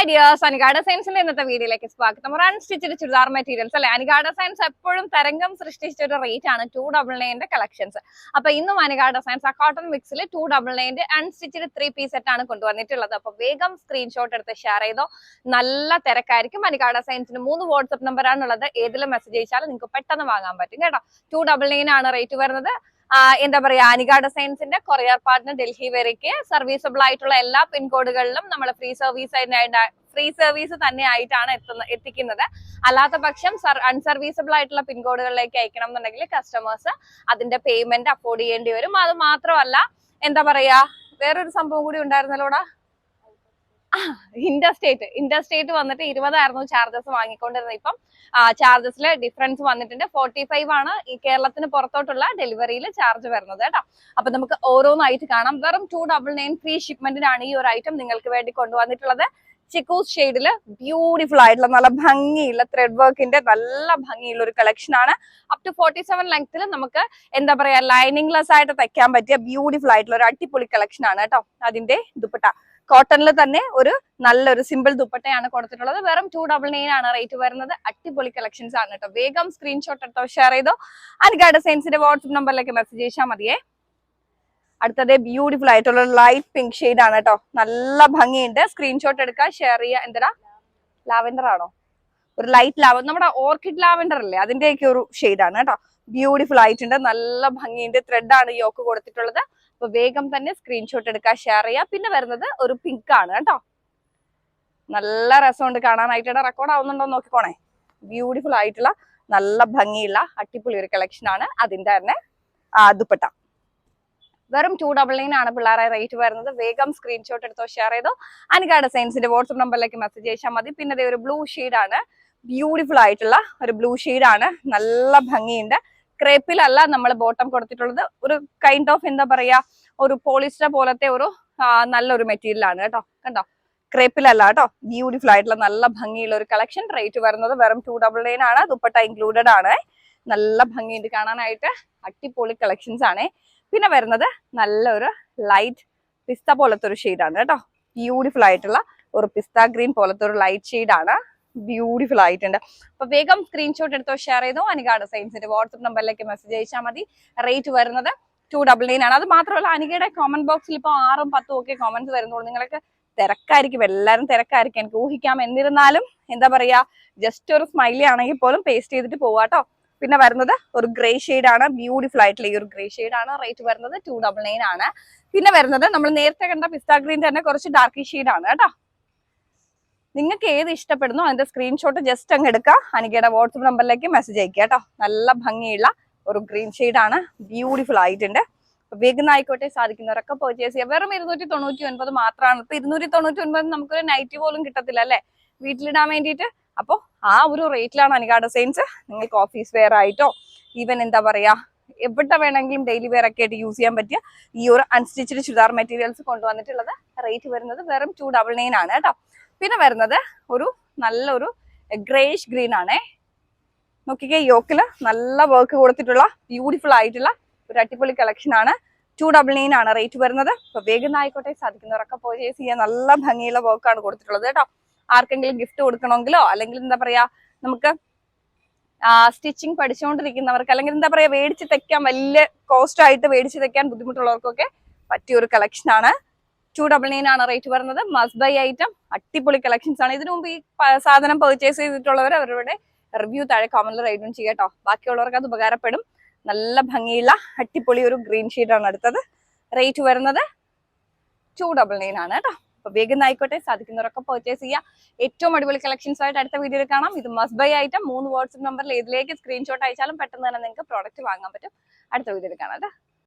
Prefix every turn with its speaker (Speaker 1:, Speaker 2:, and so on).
Speaker 1: Hi dears അനുഗാഡ സയൻസിന്റെ ഇന്നത്തെ വീഡിയോയിലേക്ക് സ്വാഗതം. ഒരു അൺസ്റ്റിച്ചഡ് ചുരിദാർ മെറ്റീരിയൽസ് അല്ലെ? അനുഗാഡ സയൻസ് എപ്പോഴും തരംഗം സൃഷ്ടിച്ച ഒരു റേറ്റ് ആണ് ടു ഡബിൾ നയന്റെ കളക്ഷൻസ് അപ്പൊ ഇന്നും അനുഗാഡ സയൻസ് ആ കോട്ടൺ മിക്സിൽ ടു ഡബിൾ നയന്റെ അൺസ്റ്റിച്ചഡ് ത്രീ പീസ് സെറ്റ് ആണ് കൊണ്ടുവന്നിട്ടുള്ളത്. അപ്പൊ വേഗം സ്ക്രീൻഷോട്ട് എടുത്ത് ഷെയർ ചെയ്തോ. നല്ല തിരക്കായിരിക്കും അനുഗാഡ സയൻസിന് മൂന്ന് വാട്സ്ആപ്പ് നമ്പർ ആണുള്ളത്. ഏതിലും മെസ്സേജ് അയച്ചാലും നിങ്ങൾക്ക് പെട്ടെന്ന് വാങ്ങാൻ പറ്റും കേട്ടോ. ടു ഡബിൾ നയൻ ആണ് റേറ്റ് വരുന്നത്. എന്താ പറയാ അനികാഡ സയൻസിന്റെ കൊറിയർ പാർട്ട്ണർ ഡൽഹി വരയ്ക്ക് സർവീസബിൾ ആയിട്ടുള്ള എല്ലാ പിൻകോഡുകളിലും നമ്മൾ ഫ്രീ സർവീസ് ഫ്രീ സർവീസ് തന്നെ ആയിട്ടാണ് എത്തുന്ന എത്തിക്കുന്നത്. അല്ലാത്ത പക്ഷം അൺസർവീസബിൾ ആയിട്ടുള്ള പിൻകോഡുകളിലേക്ക് അയക്കണം എന്നുണ്ടെങ്കിൽ കസ്റ്റമേഴ്സ് അതിന്റെ പേയ്മെന്റ് അഫോർഡ് ചെയ്യേണ്ടി വരും. അത് മാത്രമല്ല എന്താ പറയാ വേറൊരു സംഭവം കൂടി ഉണ്ടായിരുന്നല്ലോടാ ഇന്റർസ്റ്റേറ്റ് ഇൻഡർസ്റ്റേറ്റ് വന്നിട്ട് ഇരുപതായിരുന്നു ചാർജസ് വാങ്ങിക്കൊണ്ടിരുന്നത്. ഇപ്പം ചാർജസിൽ ഡിഫറൻസ് വന്നിട്ടുണ്ട്. ഫോർട്ടി ഫൈവ് ആണ് ഈ കേരളത്തിന് പുറത്തോട്ടുള്ള ഡെലിവറിയിൽ ചാർജ് വരുന്നത് കേട്ടോ. അപ്പൊ നമുക്ക് ഓരോന്നായിട്ട് കാണാം. വെറും ടു ഡബിൾ നയൻ ഫ്രീ ഷിപ്മെന്റിനാണ് ഈ ഒരു ഐറ്റം നിങ്ങൾക്ക് വേണ്ടി കൊണ്ടുവന്നിട്ടുള്ളത്. ചിക്കൂസ് ഷെയ്ഡിൽ ബ്യൂട്ടിഫുൾ ആയിട്ടുള്ള നല്ല ഭംഗിയുള്ള ത്രെഡ് വർക്കിന്റെ നല്ല ഭംഗിയുള്ള ഒരു കളക്ഷൻ ആണ്. അപ് ടു ഫോർട്ടി സെവൻ ലെങ്ത്തിൽ നമുക്ക് എന്താ പറയാ ലൈനിങ് ലെസ് ആയിട്ട് തയ്ക്കാൻ പറ്റിയ ബ്യൂട്ടിഫുൾ ആയിട്ടുള്ള ഒരു അടിപൊളി കളക്ഷൻ ആണ് കേട്ടോ. അതിന്റെ ദുപ്പട്ട. കോട്ടണിൽ തന്നെ ഒരു നല്ലൊരു സിമ്പിൾ ദുപ്പട്ടയാണ് കൊടുത്തിട്ടുള്ളത്. വെറും ടു ഡബിൾ നയൻ ആണ് റേറ്റ് വരുന്നത്. അടിപൊളി കളക്ഷൻസ് ആണ് കേട്ടോ. വേഗം സ്ക്രീൻഷോട്ട് എടുത്തോ ഷെയർ ചെയ്തോ. അനുഗാഡ് സയൻസിന്റെ വാട്സ്ആപ്പ് നമ്പറിലേക്ക് മെസ്സേജ് ചെയ്താൽ മതിയേ. അടുത്തത് ബ്യൂട്ടിഫുൾ ആയിട്ടുള്ള ലൈറ്റ് പിങ്ക് ഷെയ്ഡ് ആണ് കേട്ടോ. നല്ല ഭംഗിയുണ്ട്. സ്ക്രീൻഷോട്ട് എടുക്കുക ഷെയർ ചെയ്യുക എന്താ ലാവൻഡർ ആണോ? ഒരു ലൈറ്റ് ലാവൻ നമ്മുടെ ഓർക്കിഡ് ലാവൻഡർ അല്ലേ? അതിന്റെയൊക്കെ ഒരു ഷെയ്ഡ് ആണ് കേട്ടോ. ബ്യൂട്ടിഫുൾ ആയിട്ടുണ്ട്. നല്ല ഭംഗിയുണ്ട്. ത്രെഡ് ആണ് യോക്ക് കൊടുത്തിട്ടുള്ളത്. അപ്പൊ വേഗം തന്നെ സ്ക്രീൻഷോട്ട് എടുക്കുക ഷെയർ ചെയ്യുക. പിന്നെ വരുന്നത് ഒരു പിങ്ക് ആണ് കേട്ടോ. നല്ല രസമുണ്ട് കാണാനായിട്ട്. റെക്കോർഡ് ആവുന്നുണ്ടോ നോക്കിക്കോണേ. ബ്യൂട്ടിഫുൾ ആയിട്ടുള്ള നല്ല ഭംഗിയുള്ള അടിപൊളി ഒരു കളക്ഷൻ ആണ്. അതിന്റെ തന്നെ ദുപ്പട്ട. വെറും ടു ഡബിൾ നയൻ ആണ് പിള്ളേരെ റേറ്റ് വരുന്നത്. വേഗം സ്ക്രീൻഷോട്ട് എടുത്തോ ഷെയർ ചെയ്തോ. അനികാ ഡിസൈൻസിന്റെ വാട്സപ്പ് നമ്പറിലേക്ക് മെസ്സേജ് അയച്ചാൽ മതി. പിന്നെ ഒരു ബ്ലൂ ഷെയ്ഡ് ആണ്. ബ്യൂട്ടിഫുൾ ആയിട്ടുള്ള ഒരു ബ്ലൂ ഷെയ്ഡ് ആണ്. നല്ല ഭംഗിയുണ്ട്. ക്രേപ്പിലല്ല നമ്മൾ ബോട്ടം കൊടുത്തിട്ടുള്ളത്. ഒരു കൈൻഡ് ഓഫ് എന്താ പറയാ ഒരു പോളിസ്റ്റർ പോലത്തെ ഒരു നല്ലൊരു മെറ്റീരിയൽ ആണ് കേട്ടോ. കണ്ടോ? ക്രേപ്പിലല്ല കേട്ടോ. ബ്യൂട്ടിഫുൾ ആയിട്ടുള്ള നല്ല ഭംഗിയുള്ള ഒരു കളക്ഷൻ റേറ്റ് വരുന്നത് വെറും ടു ഡബിൾ നയൻ ആണ്. ദുപ്പട്ട ഇൻക്ലൂഡഡ് ആണ്. നല്ല ഭംഗിയുണ്ട് കാണാനായിട്ട്. അടിപൊളി കളക്ഷൻസ് ആണ്. പിന്നെ വരുന്നത് നല്ലൊരു ലൈറ്റ് പിസ്ത പോലത്തെ ഒരു ആണ് കേട്ടോ. ബ്യൂട്ടിഫുൾ ആയിട്ടുള്ള ഒരു പിസ്ത ഗ്രീൻ പോലത്തെ ഒരു ലൈറ്റ് ആണ്. ബ്യൂട്ടിഫുൾ ആയിട്ടുണ്ട്. അപ്പൊ വേഗം സ്ക്രീൻഷോട്ട് എടുത്തോ ഷെയർ ചെയ്തോ. അനികാട് സയൻസിന്റെ വാട്സപ്പ് നമ്പറിലേക്ക് മെസ്സേജ് അയച്ചാൽ മതി. റേറ്റ് വരുന്നത് ടു ഡബിൾ നയൻ ആണ്. അത് മാത്രമല്ല അനികയുടെ കോമന്റ് ബോക്സിൽ ഇപ്പോൾ ആറും പത്തും ഒക്കെ കോമന്റ്സ് വരുന്നുള്ളൂ. നിങ്ങൾക്ക് തിരക്കായിരിക്കും. എല്ലാവരും തിരക്കായിരിക്കും. എനിക്ക് ഊഹിക്കാം. എന്നിരുന്നാലും എന്താ പറയാ ജസ്റ്റ് ഒരു സ്മൈലി ആണെങ്കിൽ പോലും പേസ്റ്റ് ചെയ്തിട്ട് പോവാട്ടോ പിന്നെ വരുന്നത് ഒരു ഗ്രേ ആണ്. ബ്യൂട്ടിഫുൾ ആയിട്ടുള്ള ഈ ഒരു ഗ്രേ ആണ്. റേറ്റ് വരുന്നത് ടു ഡബിൾ നയൻ ആണ്. പിന്നെ വരുന്നത് നമ്മൾ നേരത്തെ കണ്ട പിസ്ത ഗ്രീൻ തന്നെ കുറച്ച് ഡാർക്ക് ആണ് കേട്ടോ. നിങ്ങൾക്ക് ഏത് ഇഷ്ടപ്പെടുന്നു അതിന്റെ സ്ക്രീൻഷോട്ട് ജസ്റ്റ് അങ്ങ് എടുക്കുക. അനികയുടെ വാട്സപ്പ് നമ്പറിലേക്ക് മെസ്സേജ് അയക്കുക കേട്ടോ. നല്ല ഭംഗിയുള്ള ഒരു ഗ്രീൻ ആണ്. ബ്യൂട്ടിഫുൾ ആയിട്ടുണ്ട്. വേഗം ആയിക്കോട്ടെ. സാധിക്കുന്നവരൊക്കെ പർച്ചേസ് ചെയ്യാം. വെറും ഇരുന്നൂറ്റി തൊണ്ണൂറ്റി ഒൻപത് മാത്രമാണ്. ഇപ്പൊ ഇരുന്നൂറ്റി തൊണ്ണൂറ്റി ഒൻപത് നമുക്കൊരു നൈറ്റ് പോലും കിട്ടത്തില്ല അല്ലെ? വീട്ടിലിടാൻ വേണ്ടിയിട്ട്. അപ്പോൾ ആ ഒരു റേറ്റിലാണ് അനികാട് ഡിസൈൻസ് നിങ്ങൾക്ക് ഓഫീസ് വെയർ ആയിട്ടോ ഈവൻ എന്താ പറയാ എവിടെ വേണമെങ്കിലും ഡെയിലി വെയർ ഒക്കെ ആയിട്ട് യൂസ് ചെയ്യാൻ പറ്റിയ ഈ ഒരു അൺസ്റ്റിച്ചഡ് ചുരിദാർ മെറ്റീരിയൽസ് കൊണ്ടുവന്നിട്ടുള്ളത് റേറ്റ് വരുന്നത് വെറും ടു ഡബിൾ നയൻ ആണ് കേട്ടോ. പിന്നെ വരുന്നത് ഒരു നല്ലൊരു ഗ്രേഷ് ഗ്രീൻ ആണേ. നോക്കിക്കേ യോക്കിൽ നല്ല വർക്ക് കൊടുത്തിട്ടുള്ള ബ്യൂട്ടിഫുൾ ആയിട്ടുള്ള ഒരു അടിപൊളി കളക്ഷൻ ആണ്. ടു ഡബിൾ നയൻ ആണ് റേറ്റ് വരുന്നത്. അപ്പൊ വേഗം ആയിക്കോട്ടെ സാധിക്കുന്നവരൊക്കെ പർച്ചേസ് ചെയ്യാൻ നല്ല ഭംഗിയുള്ള വർക്കാണ് കൊടുത്തിട്ടുള്ളത് കേട്ടോ. ആർക്കെങ്കിലും ഗിഫ്റ്റ് കൊടുക്കണമെങ്കിലോ അല്ലെങ്കിൽ എന്താ പറയാ നമുക്ക് സ്റ്റിച്ചിങ് പഠിച്ചുകൊണ്ടിരിക്കുന്നവർക്ക് അല്ലെങ്കിൽ എന്താ പറയാ മേടിച്ച് തയ്ക്കാൻ വലിയ കോസ്റ്റ് ആയിട്ട് മേടിച്ച് തയ്ക്കാൻ ബുദ്ധിമുട്ടുള്ളവർക്കൊക്കെ പറ്റിയ ഒരു കളക്ഷൻ ആണ്. ടു ഡബിൾ നയൻ ആണ് റേറ്റ് വരുന്നത്. മസ്റ്റ് ബൈ ഐറ്റം അടിപൊളി കളക്ഷൻസ് ആണ്. ഇതിനു മുമ്പ് ഈ സാധനം പെർച്ചേസ് ചെയ്തിട്ടുള്ളവർ അവരുടെ റിവ്യൂ താഴെ കോമന്റിൽ റൈറ്റും ചെയ്യാട്ടോ ബാക്കിയുള്ളവർക്ക് അത് ഉപകാരപ്പെടും. നല്ല ഭംഗിയുള്ള അടിപൊളി ഒരു ഗ്രീൻ ആണ് അടുത്തത്. റേറ്റ് വരുന്നത് ടു ഡബിൾ നയൻ ആണ് കേട്ടോ അപ്പൊ വേഗം ആയിക്കോട്ടെ സാധിക്കുന്നവരൊക്കെ പെർച്ചേസ് ചെയ്യുക. ഏറ്റവും അടിപൊളി കളക്ഷൻസ് ആയിട്ട് അടുത്ത വീഡിയോയിൽ കാണാം. ഇത് മസ്റ്റ് ബൈ ഐറ്റം മൂന്ന് വാട്സ്ആപ്പ് നമ്പറിൽ ഏതിലേക്ക് സ്ക്രീൻഷോട്ട് അയച്ചാലും പെട്ടെന്ന് തന്നെ നിങ്ങൾക്ക് പ്രോഡക്റ്റ് വാങ്ങാൻ പറ്റും. അടുത്ത വീഡിയോയിൽ കാണാം ട്ടോ.